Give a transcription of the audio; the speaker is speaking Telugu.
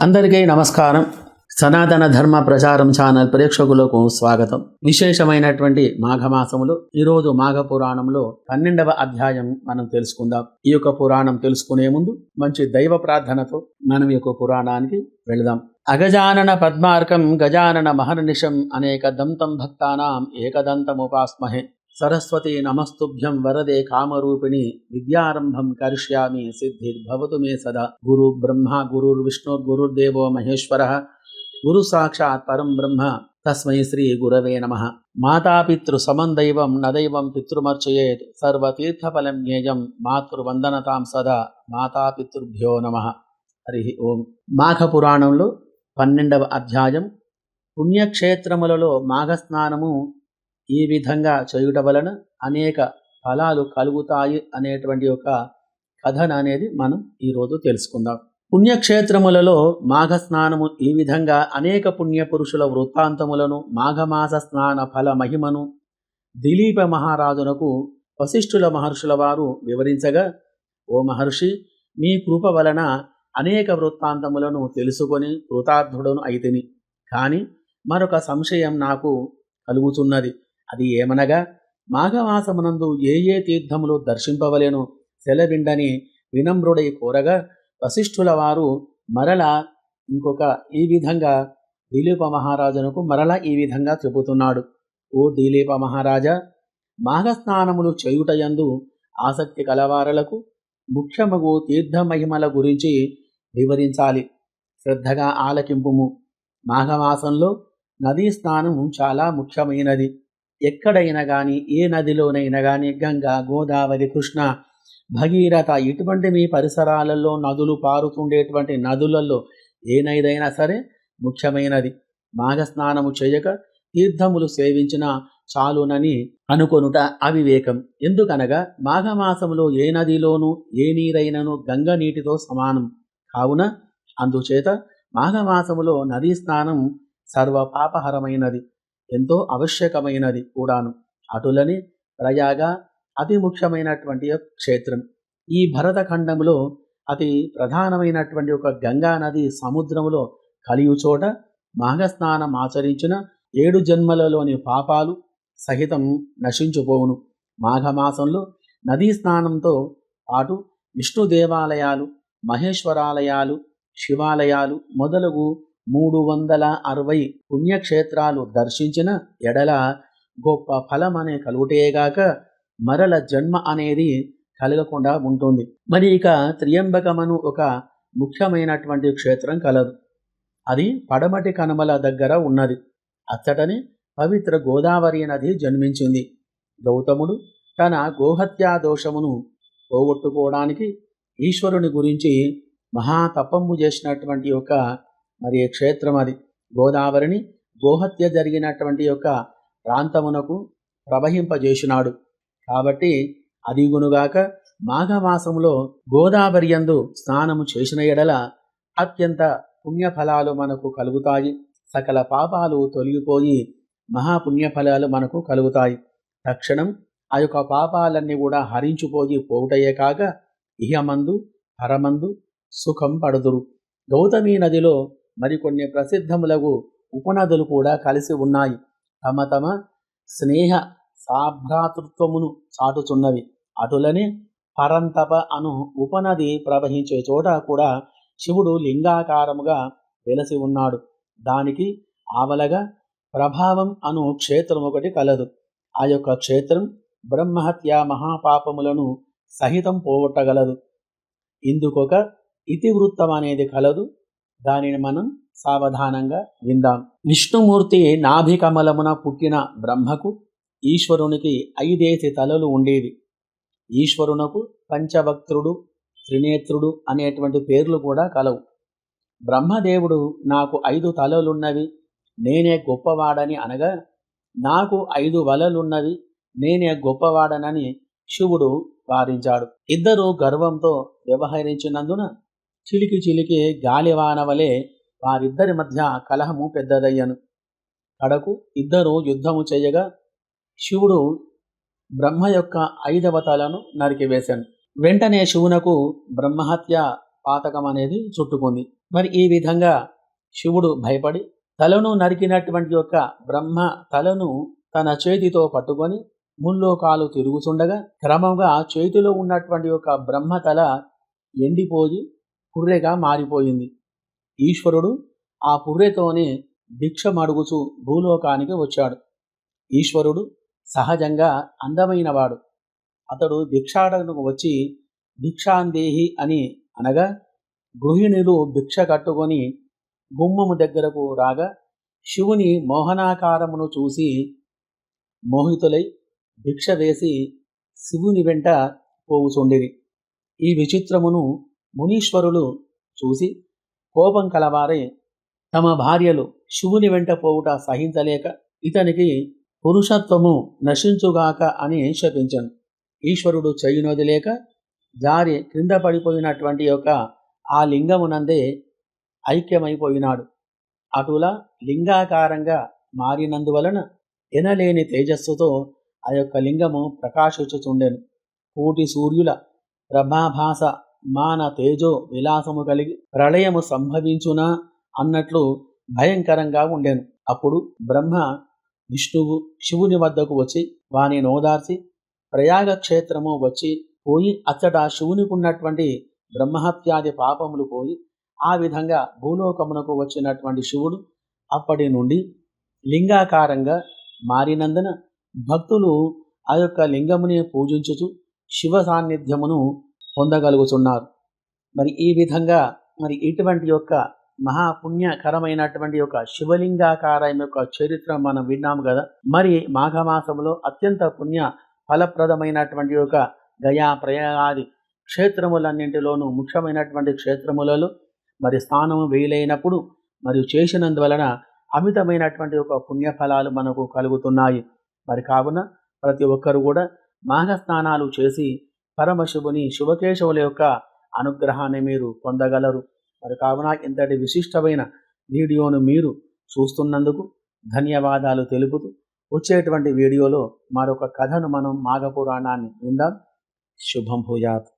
అందరికీ నమస్కారం. సనాతన ధర్మ ప్రచారం ఛానల్ ప్రేక్షకులకు స్వాగతం. విశేషమైనటువంటి మాఘమాసములు ఈరోజు మాఘ పురాణంలో పన్నెండవ అధ్యాయం మనం తెలుసుకుందాం. ఈ యొక్క పురాణం తెలుసుకునే ముందు మంచి దైవ ప్రార్థనతో మనం ఈ యొక్క పురాణానికి వెళదాం. అగజానన పద్మార్కం గజానన మహర్నిషం అనేక దంతం భక్తానాం ఏకదంతముపాస్మహే. సరస్వతి నమస్తుభ్యం వరదే కామరూపిణి విద్యారంభం కరిష్యామి సిద్ధిర్భవతు మే సదా. గురు బ్రహ్మ గురుర్విష్ణుర్గురుర్దేవో మహేశ్వర. గురు సాక్షాత్ పరం బ్రహ్మ తస్మై శ్రీ గురవే నమ. మాతాపితృ సమం దైవం నదైవం పితృమర్చయేత్ సర్వతీర్థఫలం జ్ఞేయం మాతృవందనతాం సదా. మాతాపితృభ్యో నమ. హరి ఓం. మాఘపురాణంలో పన్నెండవ అధ్యాయం. పుణ్యక్షేత్రములలో మాఘస్నానము ఈ విధంగా చేయుట వలన అనేక ఫలాలు కలుగుతాయి అనేటువంటి ఒక కథన అనేది మనం ఈరోజు తెలుసుకుందాం. పుణ్యక్షేత్రములలో మాఘ స్నానము ఈ విధంగా అనేక పుణ్య పురుషుల వృత్తాంతములను మాఘమాస స్నాన ఫల మహిమను దిలీప మహారాజునకు వశిష్ఠుల మహర్షుల వారు వివరించగా ఓ మహర్షి మీ కృప వలన అనేక వృత్తాంతములను తెలుసుకొని కృతార్థుడను అయితిని కానీ మరొక సంశయం నాకు కలుగుతున్నది. అది ఏమనగా మాఘమాసమునందు ఏ ఏ తీర్థములు దర్శింపవలేను సెలవిండని వినమ్రుడై కోరగా వశిష్ఠుల వారు మరల ఇంకొక ఈ విధంగా దిలీప మహారాజునకు మరల ఈ విధంగా చెబుతున్నాడు. ఓ దిలీప మహారాజా మాఘస్నానములు చేయుటయందు ఆసక్తి కలవారలకు ముఖ్యమగు తీర్థమహిమల గురించి వివరించాలి. శ్రద్ధగా ఆలకింపుము. మాఘమాసంలో నదీ స్నానం చాలా ముఖ్యమైనది. ఎక్కడైనా కానీ ఏ నదిలోనైనా కానీ గంగా గోదావరి కృష్ణ భగీరథ ఇటువంటి మీ పరిసరాలలో నదులు పారుతుండేటువంటి నదులలో ఏ సరే ముఖ్యమైనది. మాఘ స్నానము చేయక తీర్థములు సేవించిన చాలునని అనుకొనుట అవివేకం. ఎందుకనగా మాఘమాసములో ఏ నదిలోనూ ఏ నీరైనను గంగ నీటితో సమానం. కావున అందుచేత మాఘమాసములో నదీ స్నానం సర్వ పాపహరమైనది ఎంతో ఆవశ్యకమైనది కూడాను. అటులని ప్రయాగ అతి ముఖ్యమైనటువంటి క్షేత్రం. ఈ భరతఖండంలో అతి ప్రధానమైనటువంటి ఒక గంగా నది సముద్రంలో కలియు చోట మాఘస్నానం ఆచరించిన ఏడు జన్మలలోని పాపాలు సహితం నశించుపోవును. మాఘమాసంలో నదీ స్నానంతో పాటు విష్ణు దేవాలయాలు మహేశ్వరాలయాలు శివాలయాలు మొదలగు మూడు వందల అరవై పుణ్యక్షేత్రాలు దర్శించిన ఎడల గొప్ప ఫలం అనే కలుగుటేగాక మరల జన్మ అనేది కలగకుండా ఉంటుంది. మరి ఇక త్రియంబకమను ఒక ముఖ్యమైనటువంటి క్షేత్రం కలదు. అది పడమటి కనుమల దగ్గర ఉన్నది. అచ్చటని పవిత్ర గోదావరి నది జన్మించింది. గౌతముడు తన గోహత్యా దోషమును పోగొట్టుకోవడానికి ఈశ్వరుని గురించి మహాతపంబు చేసినటువంటి ఒక మరి క్షేత్రం అది? గోదావరిని గోహత్య జరిగినటువంటి యొక్క ప్రాంతమునకు ప్రవహింపజేసినాడు. కాబట్టి అదిగునుగాక మాఘమాసములో గోదావరి యందు స్నానము చేసిన ఎడల అత్యంత పుణ్యఫలాలు మనకు కలుగుతాయి. సకల పాపాలు తొలగిపోయి మహాపుణ్యఫలాలు మనకు కలుగుతాయి. తక్షణం ఆ యొక్క పాపాలన్నీ కూడా హరించిపోయి పోవుటయే కాక ఇహమందు పరమందు సుఖం పడుదురు. గౌతమి నదిలో మరికొన్ని ప్రసిద్ధములకు ఉపనదులు కూడా కలిసి ఉన్నాయి. తమ తమ స్నేహ సాభ్రాతృత్వమును చాటుచున్నవి. అటులనే పరంతప అను ఉపనది ప్రవహించే చోట కూడా శివుడు లింగాకారముగా వెలసి ఉన్నాడు. దానికి ఆవలగా ప్రభావం అను క్షేత్రం ఒకటి కలదు. ఆ యొక్క క్షేత్రం బ్రహ్మహత్య మహాపాపములను సహితం పోగొట్టగలదు. ఇందుకొక ఇతివృత్తం అనేది కలదు. దానిని మనం సావధానంగా విందాం. విష్ణుమూర్తి నాభి కమలమున పుట్టిన బ్రహ్మకు ఈశ్వరునికి ఐదేసి తలలు ఉండేవి. ఈశ్వరునకు పంచభక్తుడు త్రినేత్రుడు అనేటువంటి పేర్లు కూడా కలవు. బ్రహ్మదేవుడు నాకు ఐదు తలలున్నవి నేనే గొప్పవాడని అనగా నాకు ఐదు వలలున్నవి నేనే గొప్పవాడనని శివుడు వారించాడు. ఇద్దరు గర్వంతో వ్యవహరించినందున చిలికి చిలికి గాలివాన వలె వారిద్దరి మధ్య కలహము పెద్దదయ్యను. కడకు ఇద్దరు యుద్ధము చేయగా శివుడు బ్రహ్మ యొక్క ఐదవ తలను నరికివేశాను వెంటనే శివునకు బ్రహ్మహత్య పాతకం అనేది చుట్టుకుంది. మరి ఈ విధంగా శివుడు భయపడి తలను నరికినటువంటి యొక్క బ్రహ్మ తలను తన చేతితో పట్టుకొని ముల్లోకాలు తిరుగుతుండగా క్రమంగా చేతిలో ఉన్నటువంటి యొక్క బ్రహ్మ తల ఎండిపోయి పుర్రెగా మారిపోయింది. ఈశ్వరుడు ఆ పుర్రెతోనే భిక్ష మడుగుచు భూలోకానికి వచ్చాడు. ఈశ్వరుడు సహజంగా అందమైనవాడు. అతడు భిక్షాటనకు వచ్చి భిక్షాందేహి అని అనగా గృహిణులు భిక్ష కట్టుకొని గుమ్మము దగ్గరకు రాగా శివుని మోహనాకారమును చూసి మోహితులై భిక్ష వేసి శివుని వెంట పోవుచుండిరి ఈ విచిత్రమును మునీశ్వరులు చూసి కోపం కలవారై తమ భార్యలు శివుని వెంట పోవుట సహించలేక ఇతనికి పురుషత్వము నశించుగాక అని శపించను. ఈశ్వరుడు చేయునొదిలేక జారి క్రింద పడిపోయినటువంటి యొక్క ఆ లింగమునందే ఐక్యమైపోయినాడు. అటులా లింగాకారంగా మారినందువలన ఎనలేని తేజస్సుతో ఆ యొక్క లింగము ప్రకాశించుచుండెను. కోటి సూర్యుల ప్రభాభాస మాన తేజో విలాసము కలిగి ప్రళయము సంభవించునా అన్నట్లు భయంకరంగా ఉండెను. అప్పుడు బ్రహ్మ విష్ణువు శివుని వద్దకు వచ్చి వాని నోదార్చి ప్రయాగ క్షేత్రము వచ్చి పోయి అచ్చట శివునికున్నటువంటి బ్రహ్మహత్యాది పాపములు పోయి ఆ విధంగా భూలోకమునకు వచ్చినటువంటి శివుడు అప్పటి నుండి లింగాకారంగా మారినందున భక్తులు ఆ యొక్క లింగముని పూజించుచు శివ సాన్నిధ్యమును పొందగలుగుతున్నారు మరి ఈ విధంగా మరి ఇటువంటి యొక్క మహాపుణ్యకరమైనటువంటి యొక్క శివలింగాకారం యొక్క చరిత్ర మనం విన్నాము కదా మరి మాఘమాసంలో అత్యంత పుణ్య ఫలప్రదమైనటువంటి యొక్క గయా ప్రయాగాది క్షేత్రములన్నింటిలోనూ ముఖ్యమైనటువంటి క్షేత్రములలో మరి స్థానము వేలైనప్పుడు మరియు చేసినందువలన అమితమైనటువంటి ఒక పుణ్యఫలాలు మనకు కలుగుతున్నాయి. మరి కావున ప్రతి ఒక్కరు కూడా మాఘ స్నానాలు చేసి పరమశివుని శివకేశవుల యొక్క అనుగ్రహాన్ని మీరు పొందగలరు. మరి కావున ఇంతటి విశిష్టమైన వీడియోను మీరు చూస్తున్నందుకు ధన్యవాదాలు తెలుపుతూ వచ్చేటువంటి వీడియోలో మరొక కథను మనం మాఘపురాణాన్ని విందాం. శుభం భూయాత్.